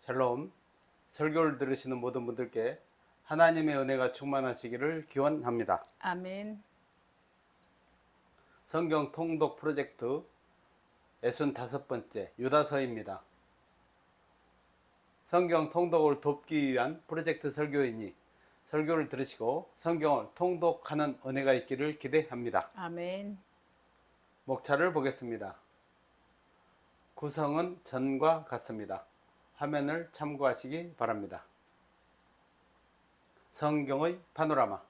샬롬 설교를 들으시는 모든 분들께 하나님의 은혜가 충만하시기를 기원합니다. 아멘. 성경 통독 프로젝트 65번째 유다서입니다. 성경 통독을 돕기 위한 프로젝트 설교이니 설교를 들으시고 성경을 통독하는 은혜가 있기를 기대합니다. 아멘. 목차를 보겠습니다. 구성은 전과 같습니다. 화면을 참고하시기 바랍니다. 성경의 파노라마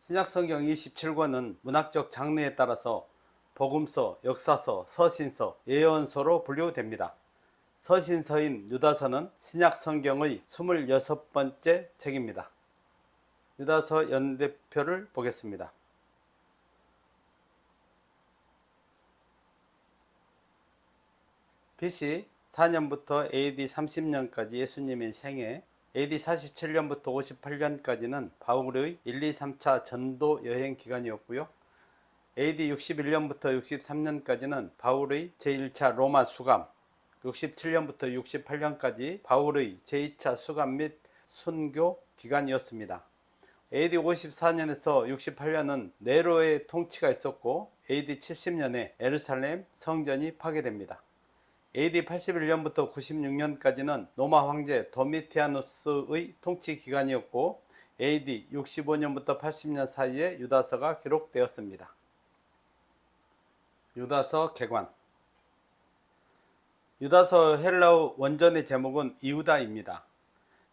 신약 성경 27권은 문학적 장르에 따라서 복음서, 역사서, 서신서, 예언서로 분류됩니다. 서신서인 유다서는 신약 성경의 26번째 책입니다. 유다서 연대표를 보겠습니다. BC 4년부터 AD 30년까지 예수님의 생애, AD 47년부터 58년까지는 바울의 1, 2, 3차 전도 여행 기간이었고요. AD 61년부터 63년까지는 바울의 제1차 로마 수감, 67년부터 68년까지 바울의 제2차 수감 및 순교 기간이었습니다. AD 54년에서 68년은 네로의 통치가 있었고 AD 70년에 에루살렘 성전이 파괴됩니다. AD 81년부터 96년까지는 로마 황제 도미티아누스의 통치 기간이었고 AD 65년부터 80년 사이에 유다서가 기록되었습니다. 유다서 개관 유다서 헬라어 원전의 제목은 이우다입니다.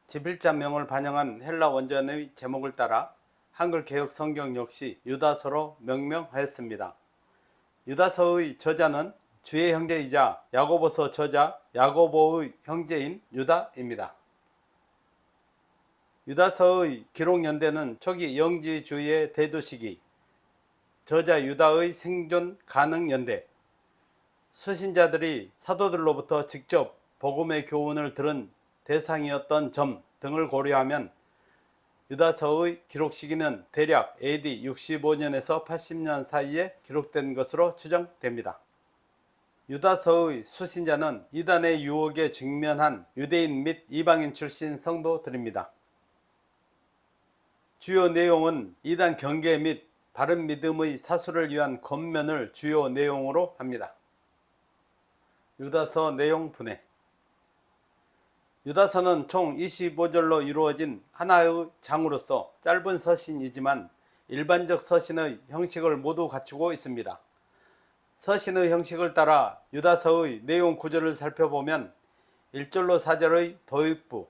지필자명을 반영한 헬라 원전의 제목을 따라 한글 개혁 성경 역시 유다서로 명명하였습니다. 유다서의 저자는 주의 형제이자 야고보서 저자 야고보의 형제인 유다입니다. 유다서의 기록 연대는 초기 영지주의 대도 시기, 저자 유다의 생존 가능 연대, 수신자들이 사도들로부터 직접 복음의 교훈을 들은 대상이었던 점 등을 고려하면 유다서의 기록 시기는 대략 AD 65년에서 80년 사이에 기록된 것으로 추정됩니다. 유다서의 수신자는 이단의 유혹에 직면한 유대인 및 이방인 출신 성도들입니다. 주요 내용은 이단 경계 및 바른 믿음의 사수를 위한 권면을 주요 내용으로 합니다. 유다서 내용 분해 유다서는 총 25절로 이루어진 하나의 장으로서 짧은 서신이지만 일반적 서신의 형식을 모두 갖추고 있습니다. 서신의 형식을 따라 유다서의 내용 구조를 살펴보면 1절로 4절의 도입부,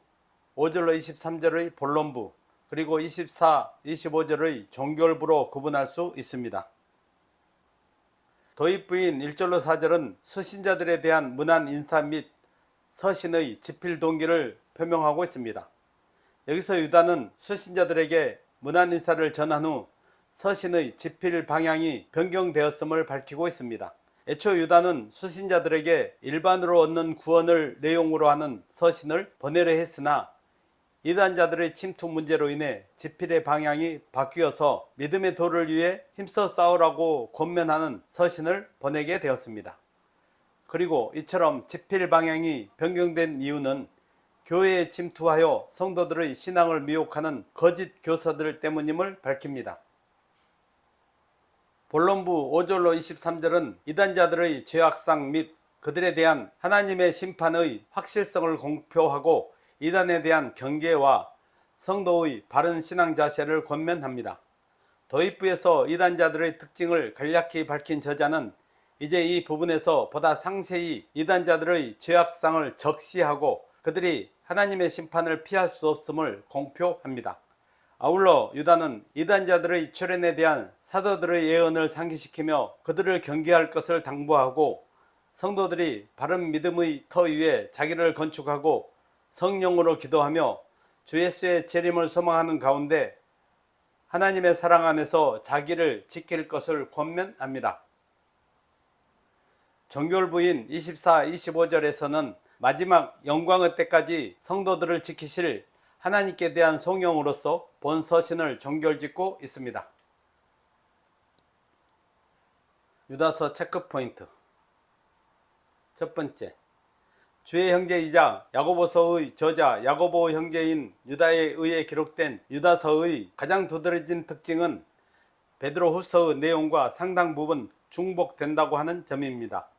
5절로 23절의 본론부, 그리고 24, 25절의 종결부로 구분할 수 있습니다. 도입부인 1절로 4절은 수신자들에 대한 문안 인사 및 서신의 집필 동기를 표명하고 있습니다. 여기서 유다는 수신자들에게 문안 인사를 전한 후 서신의 집필 방향이 변경되었음을 밝히고 있습니다. 애초 유다는 수신자들에게 일반으로 얻는 구원을 내용으로 하는 서신을 보내려 했으나 이단자들의 침투 문제로 인해 집필의 방향이 바뀌어서 믿음의 도를 위해 힘써 싸우라고 권면하는 서신을 보내게 되었습니다. 그리고 이처럼 집필 방향이 변경된 이유는 교회에 침투하여 성도들의 신앙을 미혹하는 거짓 교사들 때문임을 밝힙니다. 본론부 5절로 23절은 이단자들의 죄악상 및 그들에 대한 하나님의 심판의 확실성을 공표하고 이단에 대한 경계와 성도의 바른 신앙 자세를 권면합니다. 도입부에서 이단자들의 특징을 간략히 밝힌 저자는 이제 이 부분에서 보다 상세히 이단자들의 죄악상을 적시하고 그들이 하나님의 심판을 피할 수 없음을 공표합니다. 아울러 유다는 이단자들의 출현에 대한 사도들의 예언을 상기시키며 그들을 경계할 것을 당부하고 성도들이 바른 믿음의 터 위에 자기를 건축하고 성령으로 기도하며 주 예수의 재림을 소망하는 가운데 하나님의 사랑 안에서 자기를 지킬 것을 권면합니다. 종결 부인 24, 25절에서는 마지막 영광의 때까지 성도들을 지키실 하나님께 대한 송영으로서 본 서신을 종결짓고 있습니다. 유다서 체크 포인트 첫 번째 주의 형제이자 야고보서의 저자 야고보 형제인 유다에 의해 기록된 유다서의 가장 두드러진 특징은 베드로 후서의 내용과 상당 부분 중복된다고 하는 점입니다.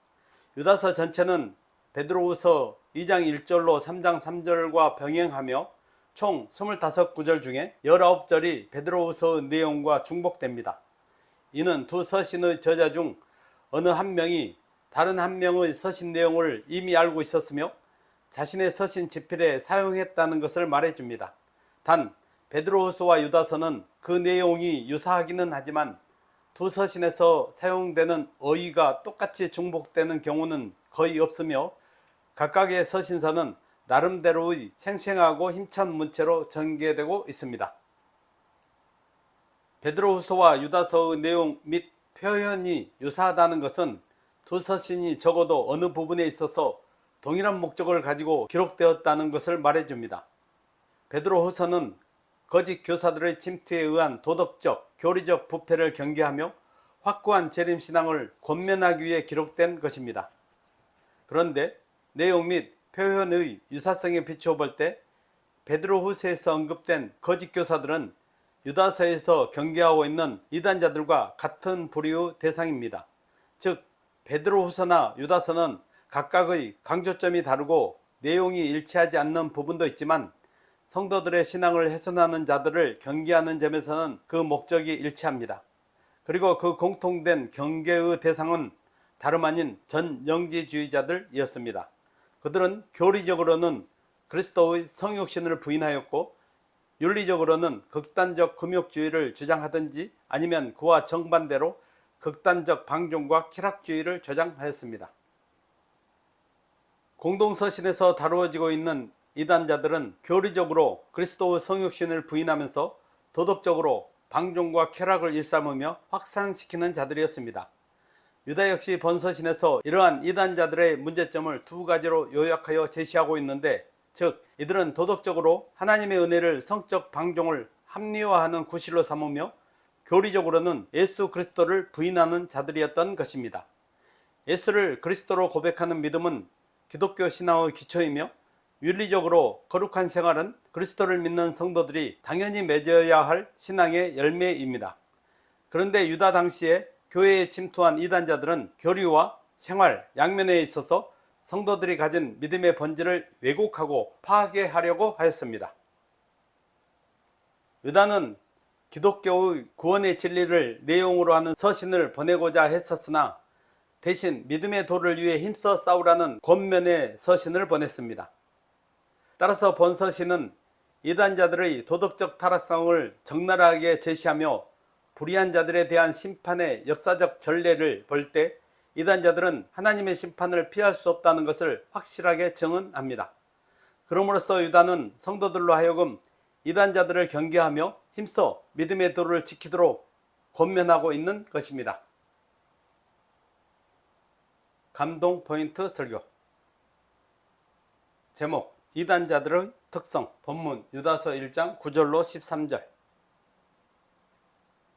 유다서 전체는 베드로후서 2장 1절로 3장 3절과 병행하며 총 25구절 중에 19절이 베드로후서의 내용과 중복됩니다. 이는 두 서신의 저자 중 어느 한 명이 다른 한 명의 서신 내용을 이미 알고 있었으며 자신의 서신 집필에 사용했다는 것을 말해줍니다. 단 베드로후서와 유다서는 그 내용이 유사하기는 하지만 두 서신에서 사용되는 어휘가 똑같이 중복되는 경우는 거의 없으며 각각의 서신서는 나름대로의 생생하고 힘찬 문체로 전개되고 있습니다. 베드로후서와 유다서의 내용 및 표현이 유사하다는 것은 두 서신이 적어도 어느 부분에 있어서 동일한 목적을 가지고 기록되었다는 것을 말해줍니다. 베드로후서는 거짓 교사들의 침투에 의한 도덕적, 교리적 부패를 경계하며 확고한 재림 신앙을 권면하기 위해 기록된 것입니다. 그런데 내용 및 표현의 유사성에 비추어 볼 때 베드로 후서에서 언급된 거짓 교사들은 유다서에서 경계하고 있는 이단자들과 같은 부류의 대상입니다. 즉 베드로 후서나 유다서는 각각의 강조점이 다르고 내용이 일치하지 않는 부분도 있지만 성도들의 신앙을 훼손하는 자들을 경계하는 점에서는 그 목적이 일치합니다. 그리고 그 공통된 경계의 대상은 다름 아닌 전 영지주의자들이었습니다. 그들은 교리적으로는 그리스도의 성육신을 부인하였고 윤리적으로는 극단적 금욕주의를 주장하든지 아니면 그와 정반대로 극단적 방종과 쾌락주의를 주장하였습니다. 공동서신에서 다루어지고 있는 이단자들은 교리적으로 그리스도의 성육신을 부인하면서 도덕적으로 방종과 쾌락을 일삼으며 확산시키는 자들이었습니다. 유다 역시 번서신에서 이러한 이단자들의 문제점을 두 가지로 요약하여 제시하고 있는데 즉 이들은 도덕적으로 하나님의 은혜를 성적 방종을 합리화하는 구실로 삼으며 교리적으로는 예수 그리스도를 부인하는 자들이었던 것입니다. 예수를 그리스도로 고백하는 믿음은 기독교 신앙의 기초이며 윤리적으로 거룩한 생활은 그리스도를 믿는 성도들이 당연히 맺어야 할 신앙의 열매입니다. 그런데 유다 당시에 교회에 침투한 이단자들은 교리와 생활, 양면에 있어서 성도들이 가진 믿음의 본질을 왜곡하고 파괴하려고 하였습니다. 유다는 기독교의 구원의 진리를 내용으로 하는 서신을 보내고자 했었으나 대신 믿음의 도를 위해 힘써 싸우라는 권면의 서신을 보냈습니다. 따라서 본 서신은 이단자들의 도덕적 타락성을 적나라하게 제시하며 불의한 자들에 대한 심판의 역사적 전례를 볼 때 이단자들은 하나님의 심판을 피할 수 없다는 것을 확실하게 증언합니다. 그러므로써 유다는 성도들로 하여금 이단자들을 경계하며 힘써 믿음의 도를 지키도록 권면하고 있는 것입니다. 감동 포인트 설교 제목 이단자들의 특성 본문 유다서 1장 9절로 13절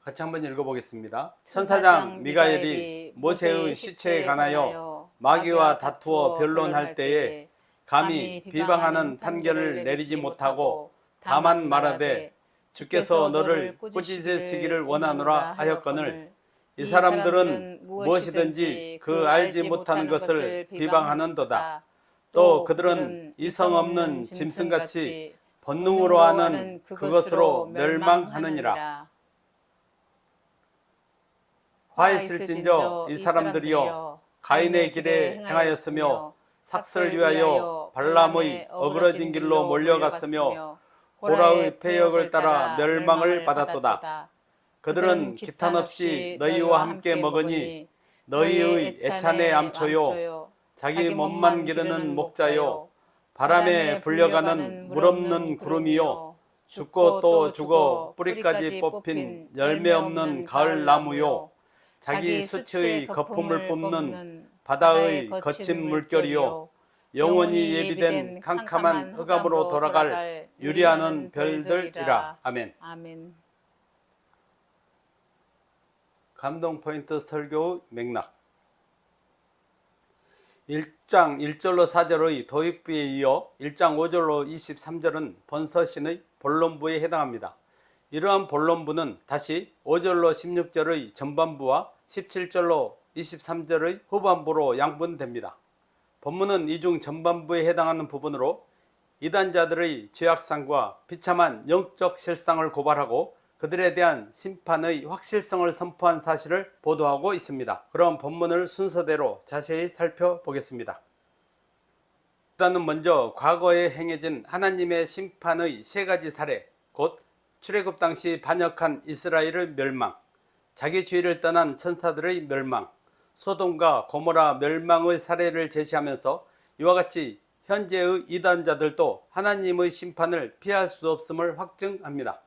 같이 한번 읽어보겠습니다. 천사장 미가엘이 모세의 시체에 관하여 마귀와 다투어 변론할 때에 감히 비방하는 판결을 내리지 못하고 다만 말하되 주께서 너를 꾸짖으시기를 원하노라 하였거늘 이 사람들은 무엇이든지 그 알지 못하는 것을 비방하는도다. 또 그들은 이성 없는 짐승같이 본능으로 하는 그것으로 멸망하느니라. 화 있을진저 이 사람들이여 가인의 길에 행하였으며 삭설 위하여 발람의 어그러진 길로 몰려갔으며 고라의 폐역을 따라 멸망을 받았도다. 그들은 기탄 없이 너희와 함께 먹으니 너희의 애찬의 암초요. 자기 몸만 기르는 목자요. 바람에 불려가는 물 없는 구름이요. 죽고 또 죽어 뿌리까지 뽑힌 열매 없는 가을 나무요 자기 수치의 거품을 뿜는 바다의 거친 물결이요 영원히 예비된 캄캄한 흑암으로 돌아갈 유리하는 별들이라 아멘. 아멘. 감동 포인트 설교 맥락 1장 1절로 4절의 도입부에 이어 1장 5절로 23절은 본서신의 본론부에 해당합니다. 이러한 본론부는 다시 5절로 16절의 전반부와 17절로 23절의 후반부로 양분됩니다. 본문은 이중 전반부에 해당하는 부분으로 이단자들의 죄악상과 비참한 영적 실상을 고발하고 그들에 대한 심판의 확실성을 선포한 사실을 보도하고 있습니다. 그럼 본문을 순서대로 자세히 살펴보겠습니다. 일단은 먼저 과거에 행해진 하나님의 심판의 세 가지 사례, 곧 출애굽 당시 반역한 이스라엘의 멸망, 자기 주의를 떠난 천사들의 멸망, 소돔과 고모라 멸망의 사례를 제시하면서 이와 같이 현재의 이단자들도 하나님의 심판을 피할 수 없음을 확증합니다.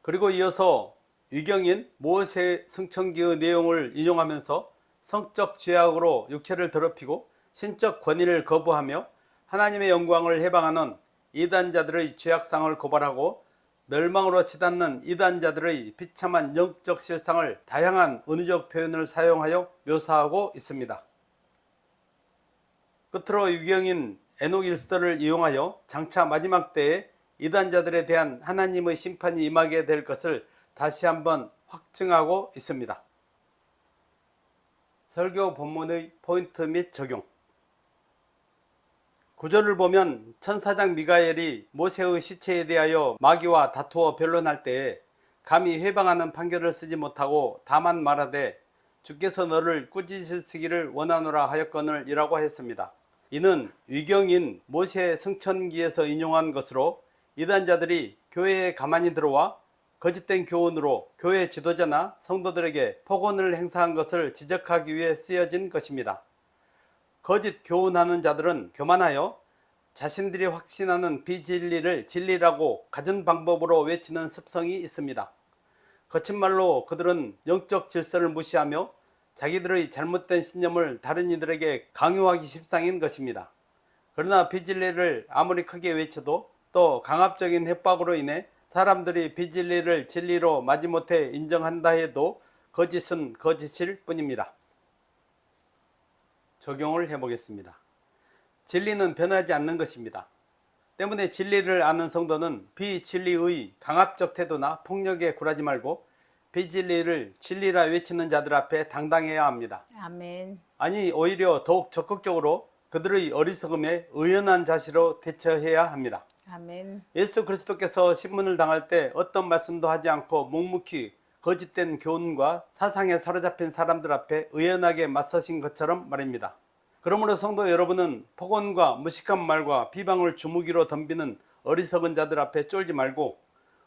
그리고 이어서 위경인 모세 승천기의 내용을 인용하면서 성적 죄악으로 육체를 더럽히고 신적 권위를 거부하며 하나님의 영광을 해방하는 이단자들의 죄악상을 고발하고 멸망으로 치닫는 이단자들의 비참한 영적 실상을 다양한 은유적 표현을 사용하여 묘사하고 있습니다. 끝으로 유경인 에녹 일서를 이용하여 장차 마지막 때에 이단자들에 대한 하나님의 심판이 임하게 될 것을 다시 한번 확증하고 있습니다. 설교 본문의 포인트 및 적용 구절을 보면 천사장 미가엘이 모세의 시체에 대하여 마귀와 다투어 변론할 때에 감히 회방하는 판결을 쓰지 못하고 다만 말하되 주께서 너를 꾸짖으시기를 원하노라 하였거늘 이라고 했습니다. 이는 위경인 모세 승천기에서 인용한 것으로 이단자들이 교회에 가만히 들어와 거짓된 교훈으로 교회 지도자나 성도들에게 폭언을 행사한 것을 지적하기 위해 쓰여진 것입니다. 거짓 교훈하는 자들은 교만하여 자신들이 확신하는 비진리를 진리라고 갖은 방법으로 외치는 습성이 있습니다. 거친 말로 그들은 영적 질서를 무시하며 자기들의 잘못된 신념을 다른 이들에게 강요하기 십상인 것입니다. 그러나 비진리를 아무리 크게 외쳐도 또 강압적인 협박으로 인해 사람들이 비진리를 진리로 마지못해 인정한다 해도 거짓은 거짓일 뿐입니다. 적용을 해 보겠습니다. 진리는 변하지 않는 것입니다. 때문에 진리를 아는 성도는 비진리의 강압적 태도나 폭력에 굴하지 말고 비진리를 진리라 외치는 자들 앞에 당당해야 합니다. 아멘. 아니 오히려 더욱 적극적으로 그들의 어리석음에 의연한 자세로 대처해야 합니다. 아멘. 예수 그리스도께서 신문을 당할 때 어떤 말씀도 하지 않고 묵묵히 거짓된 교훈과 사상에 사로잡힌 사람들 앞에 의연하게 맞서신 것처럼 말입니다. 그러므로 성도 여러분은 폭언과 무식한 말과 비방을 주무기로 덤비는 어리석은 자들 앞에 쫄지 말고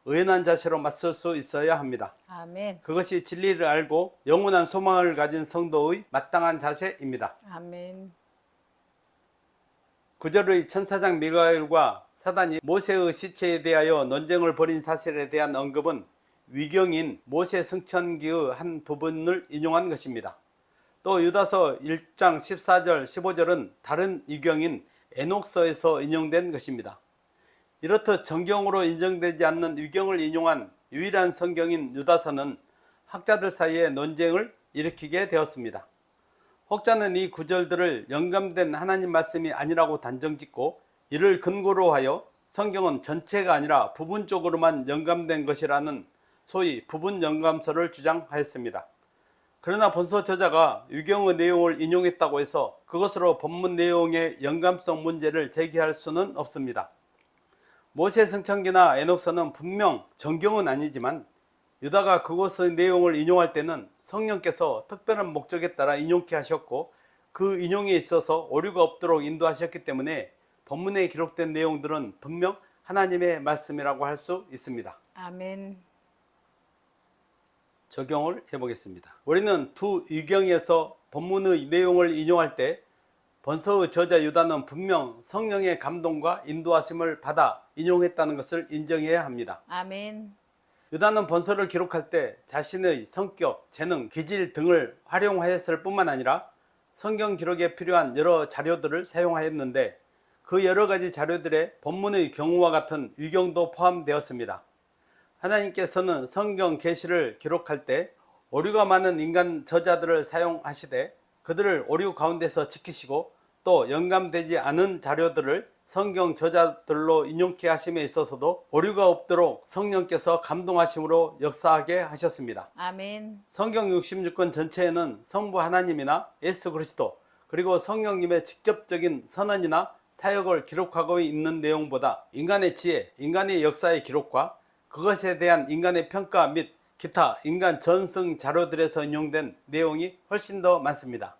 의연한 자세로 맞설 수 있어야 합니다. 아멘. 그것이 진리를 알고 영원한 소망을 가진 성도의 마땅한 자세입니다. 아멘. 구절의 천사장 미가엘과 사단이 모세의 시체에 대하여 논쟁을 벌인 사실에 대한 언급은 위경인 모세 승천기의 한 부분을 인용한 것입니다. 또 유다서 1장 14절 15절은 다른 위경인 에녹서에서 인용된 것입니다. 이렇듯 정경으로 인정되지 않는 위경을 인용한 유일한 성경인 유다서는 학자들 사이에 논쟁을 일으키게 되었습니다. 혹자는 이 구절들을 영감된 하나님 말씀이 아니라고 단정짓고 이를 근거로 하여 성경은 전체가 아니라 부분적으로만 영감된 것이라는 소위 부분 영감서를 주장하였습니다. 그러나 본서 저자가 유경의 내용을 인용했다고 해서 그것으로 본문 내용의 영감성 문제를 제기할 수는 없습니다. 모세 승천기나 에녹서는 분명 정경은 아니지만 유다가 그것의 내용을 인용할 때는 성령께서 특별한 목적에 따라 인용케 하셨고 그 인용에 있어서 오류가 없도록 인도하셨기 때문에 본문에 기록된 내용들은 분명 하나님의 말씀이라고 할 수 있습니다. 아멘. 적용을 해 보겠습니다. 우리는 두 유경에서 본문의 내용을 인용할 때 번서의 저자 유다는 분명 성령의 감동과 인도하심을 받아 인용했다는 것을 인정해야 합니다. 아멘. 유다는 번서를 기록할 때 자신의 성격, 재능, 기질 등을 활용하였을 뿐만 아니라 성경 기록에 필요한 여러 자료들을 사용하였는데 그 여러 가지 자료들에 본문의 경우와 같은 위경도 포함되었습니다. 하나님께서는 성경 계시를 기록할 때 오류가 많은 인간 저자들을 사용하시되 그들을 오류 가운데서 지키시고 또 영감되지 않은 자료들을 성경 저자들로 인용케 하심에 있어서도 오류가 없도록 성령께서 감동하심으로 역사하게 하셨습니다. 아멘. 성경 66권 전체에는 성부 하나님이나 예수 그리스도 그리고 성령님의 직접적인 선언이나 사역을 기록하고 있는 내용보다 인간의 지혜, 인간의 역사의 기록과 그것에 대한 인간의 평가 및 기타 인간 전승 자료들에서 인용된 내용이 훨씬 더 많습니다.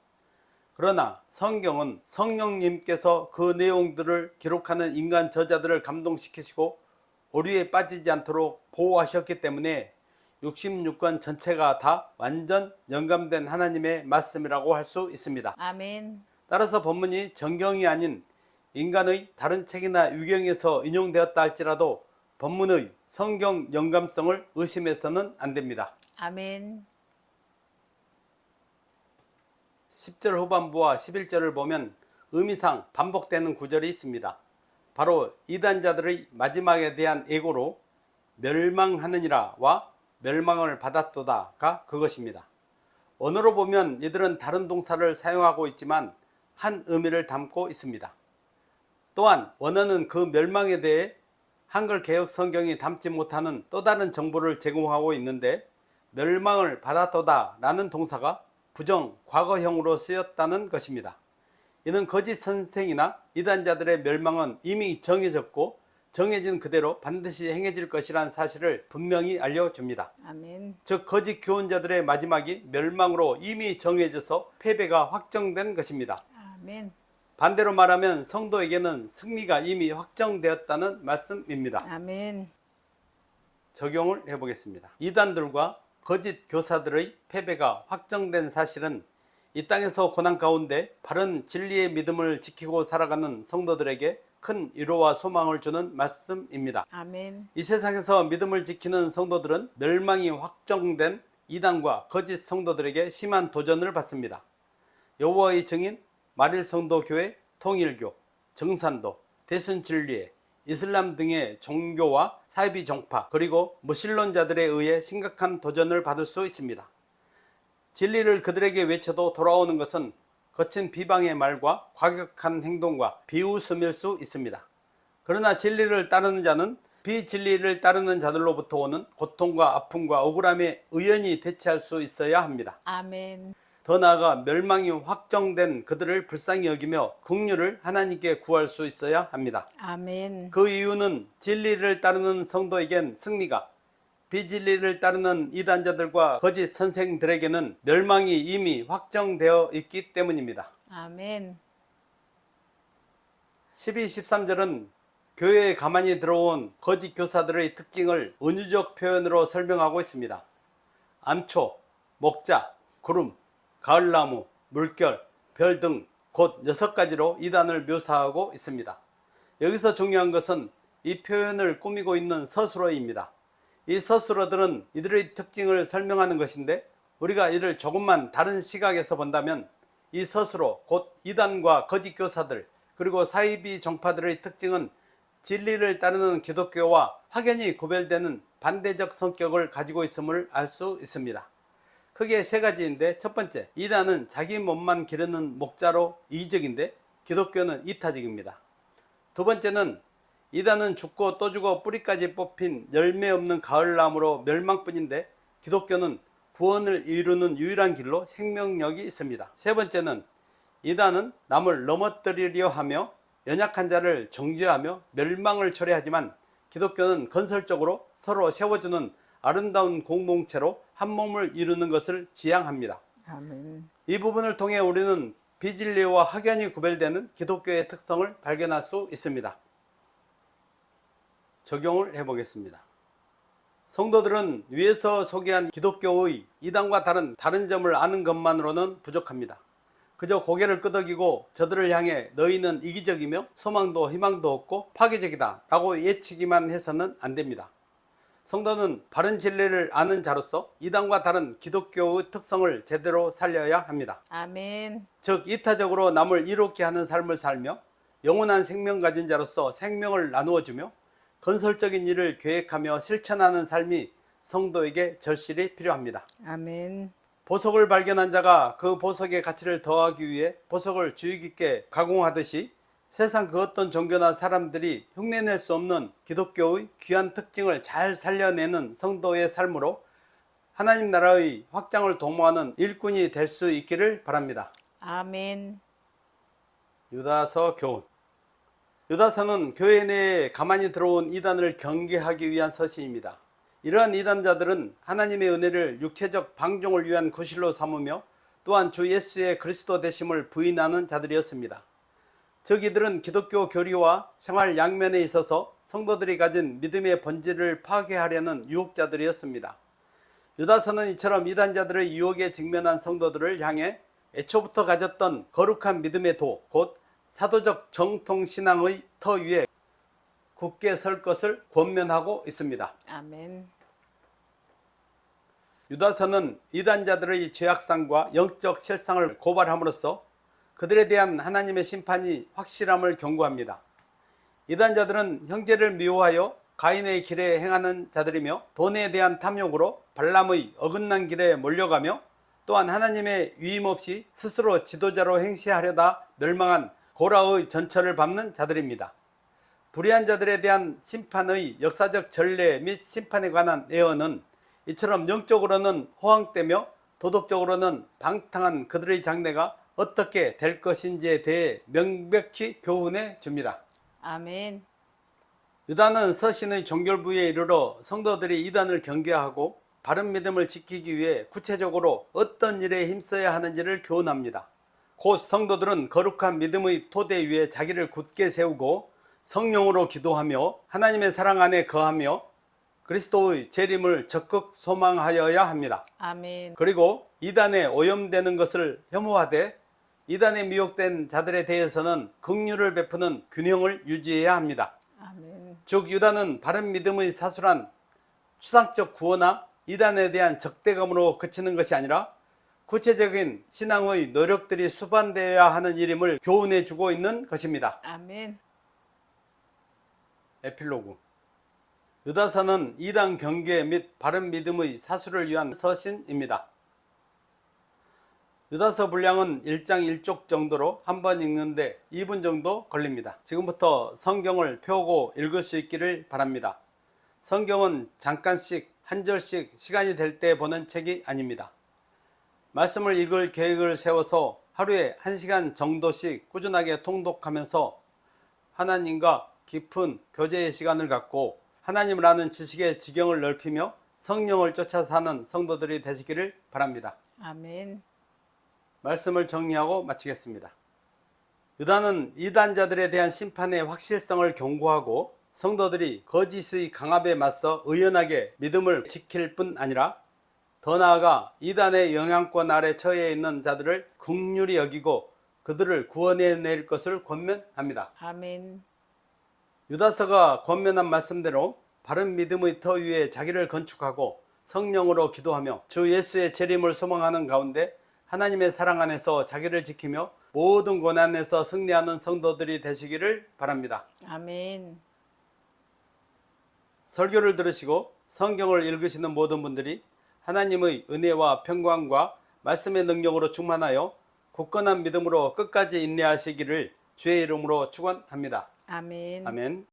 그러나 성경은 성령님께서 그 내용들을 기록하는 인간 저자들을 감동시키시고 오류에 빠지지 않도록 보호하셨기 때문에 66권 전체가 다 완전 영감된 하나님의 말씀이라고 할 수 있습니다. 아멘. 따라서 본문이 정경이 아닌 인간의 다른 책이나 유경에서 인용되었다 할지라도 본문의 성경 영감성을 의심해서는 안 됩니다. 아멘. 10절 후반부와 11절을 보면 의미상 반복되는 구절이 있습니다. 바로 이단자들의 마지막에 대한 예고로 멸망하느니라와 멸망을 받았도다가 그것입니다. 언어로 보면 이들은 다른 동사를 사용하고 있지만 한 의미를 담고 있습니다. 또한 원어는 그 멸망에 대해 한글 개혁 성경이 담지 못하는 또 다른 정보를 제공하고 있는데 멸망을 받았도다 라는 동사가 부정 과거형으로 쓰였다는 것입니다. 이는 거짓 선생이나 이단자들의 멸망은 이미 정해졌고 정해진 그대로 반드시 행해질 것이라는 사실을 분명히 알려줍니다. 아멘. 즉 거짓 교훈자들의 마지막이 멸망으로 이미 정해져서 패배가 확정된 것입니다. 아멘. 반대로 말하면 성도에게는 승리가 이미 확정되었다는 말씀입니다. 아멘. 적용을 해보겠습니다. 이단들과 거짓 교사들의 패배가 확정된 사실은 이 땅에서 고난 가운데 바른 진리의 믿음을 지키고 살아가는 성도들에게 큰 위로와 소망을 주는 말씀입니다. 아멘. 이 세상에서 믿음을 지키는 성도들은 멸망이 확정된 이단과 거짓 성도들에게 심한 도전을 받습니다. 여호와의 증인, 마릴 성도 교회, 통일교, 정산도, 대순진리회, 이슬람 등의 종교와 사이비 종파 그리고 무신론자들에 의해 심각한 도전을 받을 수 있습니다. 진리를 그들에게 외쳐도 돌아오는 것은 거친 비방의 말과 과격한 행동과 비웃음일 수 있습니다. 그러나 진리를 따르는 자는 비진리를 따르는 자들로부터 오는 고통과 아픔과 억울함에 의연히 대처할 수 있어야 합니다. 아멘. 더 나아가 멸망이 확정된 그들을 불쌍히 여기며 긍휼을 하나님께 구할 수 있어야 합니다. 아멘. 그 이유는 진리를 따르는 성도에겐 승리가 비진리를 따르는 이단자들과 거짓 선생들에게는 멸망이 이미 확정되어 있기 때문입니다. 아멘. 12, 13절은 교회에 가만히 들어온 거짓 교사들의 특징을 은유적 표현으로 설명하고 있습니다. 암초, 목자, 구름, 가을나무, 물결, 별 등곧 여섯 가지로 이단을 묘사하고 있습니다. 여기서 중요한 것은 이 표현을 꾸미고 있는 서술어입니다. 이 서술어들은 이들의 특징을 설명하는 것인데 우리가 이를 조금만 다른 시각에서 본다면 이 서술어 곧 이단과 거짓 교사들 그리고 사이비 종파들의 특징은 진리를 따르는 기독교와 확연히 구별되는 반대적 성격을 가지고 있음을 알 수 있습니다. 크게 세 가지인데 첫 번째, 이단은 자기 몸만 기르는 목자로 이기적인데 기독교는 이타적입니다. 두 번째는 이단은 죽고 또 죽어 뿌리까지 뽑힌 열매 없는 가을나무로 멸망뿐인데 기독교는 구원을 이루는 유일한 길로 생명력이 있습니다. 세 번째는 이단은 남을 넘어뜨리려 하며 연약한 자를 정죄하며 멸망을 초래하지만 기독교는 건설적으로 서로 세워주는 아름다운 공동체로 한 몸을 이루는 것을 지향합니다. 아멘. 이 부분을 통해 우리는 비진리와 확연히 구별되는 기독교의 특성을 발견할 수 있습니다. 적용을 해보겠습니다. 성도들은 위에서 소개한 기독교의 이단과 다른 다른 점을 아는 것만으로는 부족합니다. 그저 고개를 끄덕이고 저들을 향해 너희는 이기적이며 소망도 희망도 없고 파괴적이다 라고 예치기만 해서는 안 됩니다. 성도는 바른 진리를 아는 자로서 이단과 다른 기독교의 특성을 제대로 살려야 합니다. 아멘. 즉 이타적으로 남을 이롭게 하는 삶을 살며 영원한 생명 가진 자로서 생명을 나누어 주며 건설적인 일을 계획하며 실천하는 삶이 성도에게 절실히 필요합니다. 아멘. 보석을 발견한 자가 그 보석의 가치를 더하기 위해 보석을 주의 깊게 가공하듯이 세상 그 어떤 종교나 사람들이 흉내낼 수 없는 기독교의 귀한 특징을 잘 살려내는 성도의 삶으로 하나님 나라의 확장을 도모하는 일꾼이 될 수 있기를 바랍니다. 아멘. 유다서 교훈 유다서는 교회 내에 가만히 들어온 이단을 경계하기 위한 서신입니다. 이러한 이단자들은 하나님의 은혜를 육체적 방종을 위한 구실로 삼으며 또한 주 예수의 그리스도 되심을 부인하는 자들이었습니다. 즉 이들은 기독교 교리와 생활 양면에 있어서 성도들이 가진 믿음의 본질을 파괴하려는 유혹자들이었습니다. 유다서는 이처럼 이단자들의 유혹에 직면한 성도들을 향해 애초부터 가졌던 거룩한 믿음의 도, 곧 사도적 정통 신앙의 터 위에 굳게 설 것을 권면하고 있습니다. 아멘. 유다서는 이단자들의 죄악상과 영적 실상을 고발함으로써 그들에 대한 하나님의 심판이 확실함을 경고합니다. 이단자들은 형제를 미워하여 가인의 길에 행하는 자들이며 돈에 대한 탐욕으로 발람의 어긋난 길에 몰려가며 또한 하나님의 위임 없이 스스로 지도자로 행시하려다 멸망한 고라의 전철을 밟는 자들입니다. 불의한 자들에 대한 심판의 역사적 전례 및 심판에 관한 예언은 이처럼 영적으로는 호황되며 도덕적으로는 방탕한 그들의 장래가 어떻게 될 것인지에 대해 명백히 교훈해 줍니다. 아멘. 유다는 서신의 종결부에 이르러 성도들이 이단을 경계하고 바른 믿음을 지키기 위해 구체적으로 어떤 일에 힘써야 하는지를 교훈합니다. 곧 성도들은 거룩한 믿음의 토대 위에 자기를 굳게 세우고 성령으로 기도하며 하나님의 사랑 안에 거하며 그리스도의 재림을 적극 소망하여야 합니다. 아멘. 그리고 이단에 오염되는 것을 혐오하되 이단에 미혹된 자들에 대해서는 긍휼을 베푸는 균형을 유지해야 합니다. 아멘. 즉 유다는 바른 믿음의 사수란 추상적 구호나 이단에 대한 적대감으로 그치는 것이 아니라 구체적인 신앙의 노력들이 수반되어야 하는 일임을 교훈해 주고 있는 것입니다. 아멘. 에필로그 유다서는 이단 경계 및 바른 믿음의 사수를 위한 서신입니다. 유다서 분량은 1장 1쪽 정도로 한 번 읽는데 2분 정도 걸립니다. 지금부터 성경을 펴고 읽을 수 있기를 바랍니다. 성경은 잠깐씩 한 절씩 시간이 될 때 보는 책이 아닙니다. 말씀을 읽을 계획을 세워서 하루에 1시간 정도씩 꾸준하게 통독하면서 하나님과 깊은 교제의 시간을 갖고 하나님을 아는 지식의 지경을 넓히며 성령을 쫓아 사는 성도들이 되시기를 바랍니다. 아멘. 말씀을 정리하고 마치겠습니다. 유다는 이단자들에 대한 심판의 확실성을 경고하고 성도들이 거짓의 강압에 맞서 의연하게 믿음을 지킬 뿐 아니라 더 나아가 이단의 영향권 아래 처해 있는 자들을 긍휼히 여기고 그들을 구원해낼 것을 권면합니다. 아멘. 유다서가 권면한 말씀대로 바른 믿음의 터 위에 자기를 건축하고 성령으로 기도하며 주 예수의 재림을 소망하는 가운데 하나님의 사랑 안에서 자기를 지키며 모든 고난에서 승리하는 성도들이 되시기를 바랍니다. 아멘. 설교를 들으시고 성경을 읽으시는 모든 분들이 하나님의 은혜와 평강과 말씀의 능력으로 충만하여 굳건한 믿음으로 끝까지 인내하시기를 주의 이름으로 축원합니다. 아멘. 아멘.